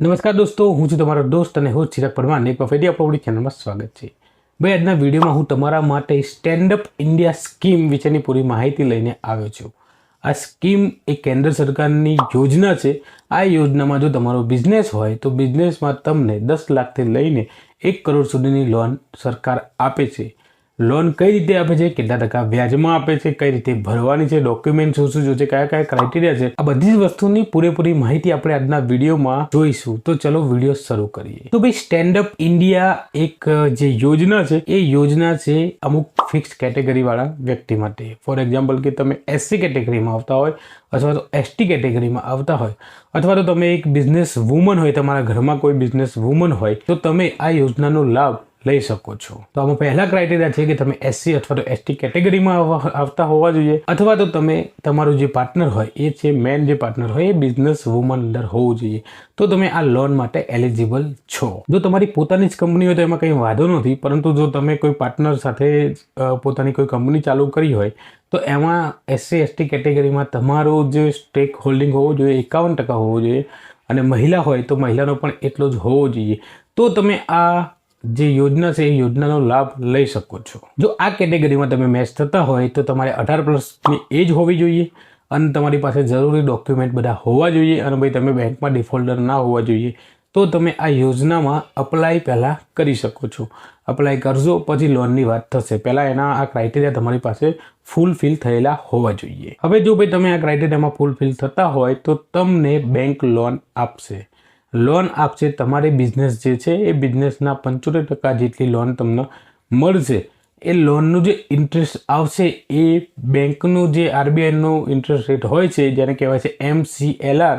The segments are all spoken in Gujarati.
નમસ્કાર દોસ્તો, હું છું તમારો દોસ્ત અને હોસ્ટ ચિરાગ પરમાર એક વખત આપણી ચેનલમાં સ્વાગત છે. ભાઈ, આજના વિડીયોમાં હું તમારા માટે સ્ટેન્ડ અપ ઇન્ડિયા સ્કીમ વિશેની પૂરી માહિતી લઈને આવ્યો છું. આ સ્કીમ એ કેન્દ્ર સરકારની યોજના છે. આ યોજનામાં જો તમારો બિઝનેસ હોય, તો બિઝનેસમાં તમને દસ લાખથી લઈને એક કરોડ સુધીની લોન સરકાર આપે છે. લોન કઈ રીતે આપે છે? કેટલા ટકા વ્યાજમાં આપે છે? કઈ રીતે ભરવાની છે? ડોક્યુમેન્ટ શું શું જોશે? કયા કયા ક્રાઇટેરિયા છે? આ બધી જ વસ્તુની પૂરેપૂરી માહિતી આપણે આજના વિડીયોમાં જોઈશું. તો ચલો વીડિયો શરૂ કરીએ. તો ભાઈ સ્ટેન્ડ અપ ઇન્ડિયા એક જે યોજના છે, એ યોજના છે અમુક ફિક્સ કેટેગરી વાળા વ્યક્તિ માટે. ફોર એક્ઝામ્પલ કે તમે એસસી કેટેગરીમાં આવતા હોય, અથવા તો એસટી કેટેગરીમાં આવતા હોય, અથવા તો તમે એક બિઝનેસ વુમન હોય, તમારા ઘરમાં કોઈ બિઝનેસ વુમન હોય, તો તમે આ યોજનાનો લાભ લઈ શકો છો. તો આમાં પહેલા ક્રાઇટેરિયા છે કે તમે એસસી અથવા તો એસટી કેટેગરીમાં આવતા હોવા જોઈએ, અથવા તો તમે તમારું જે પાર્ટનર હોય, એ છે મેન જે પાર્ટનર હોય, એ બિઝનેસ વુમન અંદર હોવું જોઈએ. તો તમે આ લોન માટે એલિજિબલ છો. જો તમારી પોતાની જ કંપની હોય તો એમાં કંઈ વાંધો નથી, પરંતુ જો તમે કોઈ પાર્ટનર સાથે પોતાની કોઈ કંપની ચાલુ કરી હોય, તો એમાં એસસી એસટી કેટેગરીમાં તમારું જે સ્ટેક હોલ્ડિંગ હોવું જોઈએ, એકાવન ટકા હોવું જોઈએ, અને મહિલા હોય તો મહિલાનો પણ એટલો જ હોવો જોઈએ. તો તમે આ જે યોજના છે એ યોજનાનો લાભ લઈ શકો છો. જો આ કેટેગરીમાં તમે મેચ થતા હોય તો તમારે અઢાર પ્લસની એજ હોવી જોઈએ અને તમારી પાસે જરૂરી ડોક્યુમેન્ટ બધા હોવા જોઈએ અને ભાઈ તમે બેંકમાં ડિફોલ્ટર ના હોવા જોઈએ તો તમે આ યોજનામાં અપ્લાય પહેલાં કરી શકો છો. અપ્લાય કરશો પછી લોનની વાત થશે. પહેલાં એના આ ક્રાઇટેરિયા તમારી પાસે ફૂલફિલ થયેલા હોવા જોઈએ. હવે જો ભાઈ તમે આ ક્રાઇટેરિયામાં ફૂલફિલ થતા હોય તો તમને બેંક લોન આપશે. લોન આપશે, તમારે બિઝનેસ જે છે એ બિઝનેસના પંચોતેર ટકા જેટલી લોન તમને મળશે. એ લોનનું જે ઇન્ટરેસ્ટ આવશે, એ બેંકનું જે આરબીઆઈનું ઇન્ટરેસ્ટ રેટ હોય છે, જેને કહેવાય છે એમ સી એલ આર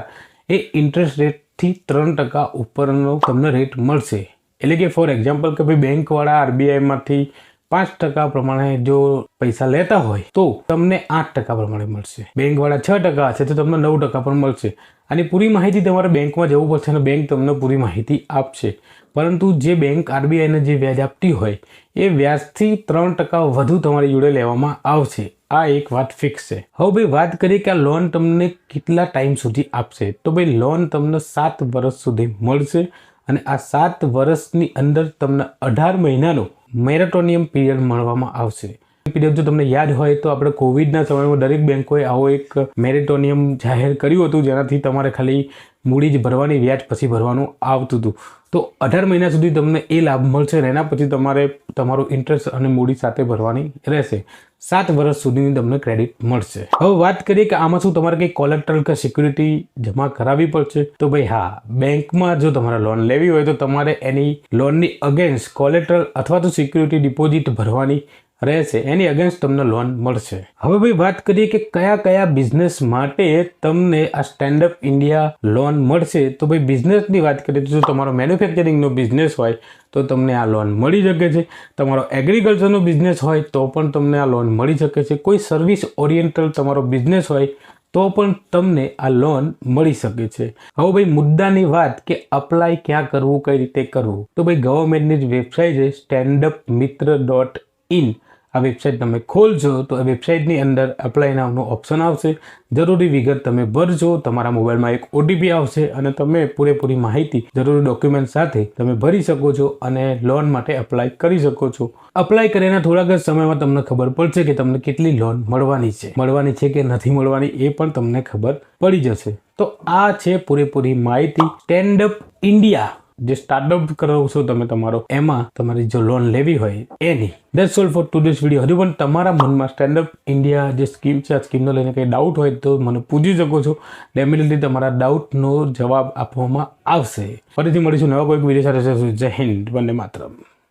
એ ઇન્ટરેસ્ટ રેટથી ત્રણ ટકા ઉપરનો તમને રેટ મળશે. એટલે કે ફોર એક્ઝામ્પલ કે ભાઈ બેંકવાળા આરબીઆઈમાંથી પાંચ ટકા પ્રમાણે જો પૈસા લેતા હોય, તો તમને આઠ ટકા પ્રમાણે મળશે. બેંકવાળા છ ટકા હશે તો તમને નવ ટકા પણ મળશે. અને પૂરી માહિતી તમારે બેંકમાં જવું પડશે અને બેંક તમને પૂરી માહિતી આપશે. પરંતુ જે બેંક આરબીઆઈને જે વ્યાજ આપતી હોય, એ વ્યાજથી ત્રણ ટકા વધુ તમારી જોડે લેવામાં આવશે. આ એક વાત ફિક્સ છે. હવે ભાઈ વાત કરીએ કે આ લોન તમને કેટલા ટાઈમ સુધી આપશે? તો ભાઈ લોન તમને સાત વર્ષ સુધી મળશે. અને આ સાત વર્ષની અંદર તમને અઢાર મહિનાનો મેરેટોનિયમ પીરિયડ મળવામાં આવશે. પીરિયડ જો તમને યાદ હોય તો આપણે કોવિડના સમયમાં દરેક બેંકોએ આવો એક મેરેટોનિયમ જાહેર કર્યું હતું, જેનાથી તમારે ખાલી મૂડી જ ભરવાની, વ્યાજ પછી ભરવાનું આવતું હતું. તો અઢાર મહિના સુધી તમને એ લાભ મળશે અને એના પછી તમારે તમારું ઇન્ટરેસ્ટ અને મૂડી સાથે ભરવાની રહેશે. સાત વર્ષ સુધીની તમને ક્રેડિટ મળશે. હવે વાત કરીએ કે આમાં શું તમારે કંઈ કોલેક્ટર કે સિક્યુરિટી જમા કરાવવી પડશે? તો ભાઈ હા, બેંકમાં જો તમારે લોન લેવી હોય તો તમારે એની લોનની અગેન્સ્ટ કોલેક્ટર અથવા તો સિક્યુરિટી ડિપોઝિટ ભરવાની રહેશે. એની અગેન્સ્ટ તમને લોન મળશે. હવે ભાઈ વાત કરીએ કે કયા કયા બિઝનેસ માટે તમને આ સ્ટેન્ડ અપ ઇન્ડિયા લોન મળશે? તો ભાઈ બિઝનેસની વાત કરીએ તો તમારો મેન્યુફેક્ચરિંગનો બિઝનેસ હોય, તો તમને આ લોન મળી શકે છે. તમારો એગ્રીકલ્ચરનો બિઝનેસ હોય, તો પણ તમને આ લોન મળી શકે છે. કોઈ સર્વિસ ઓરિએન્ટલ તમારો બિઝનેસ હોય, તો પણ તમને આ લોન મળી શકે છે. હવે ભાઈ મુદ્દાની વાત કે અપ્લાય ક્યાં કરવું, કઈ રીતે કરવું? તો ભાઈ ગવર્મેન્ટની જ વેબસાઇટ છે સ્ટેન્ડઅપ મિત્ર ડોટ ઇન આ વેબસાઇટ તમે ખોલજો તો આ વેબસાઇટની અંદર એપ્લાય નામનું ઓપ્શન આવશે. જરૂરી વિગત તમે ભરજો, તમારા મોબાઈલમાં એક ઓટીપી આવશે અને તમે પૂરેપૂરી માહિતી, જરૂરી ડોક્યુમેન્ટ સાથે તમે ભરી શકો છો અને લોન માટે એપ્લાય કરી શકો છો. અપ્લાય કર્યાના થોડાક જ સમયમાં તમને ખબર પડશે કે તમને કેટલી લોન મળવાની છે. મળવાની છે કે નથી મળવાની એ પણ તમને ખબર પડી જશે. તો આ છે પૂરેપૂરી માહિતી. સ્ટેન્ડ અપ ઇન્ડિયા જે સ્ટાર્ટઅપ કરો છો તમે તમારો, એમાં તમારી જો લોન લેવી હોય એની that's all for today's video હજુ પણ તમારા મનમાં સ્ટેન્ડઅપ ઇન્ડિયા જે સ્કીમ છે, આ સ્કીમને લઈને કંઈ ડાઉટ હોય તો મને પૂછી શકો છો. ડેફિનેટલી તમારા ડાઉટનો જવાબ આપવામાં આવશે. ફરીથી મળીશું નવા કોઈક વીડિયો સાથે. જય હિન્દ. વંદે માતરમ.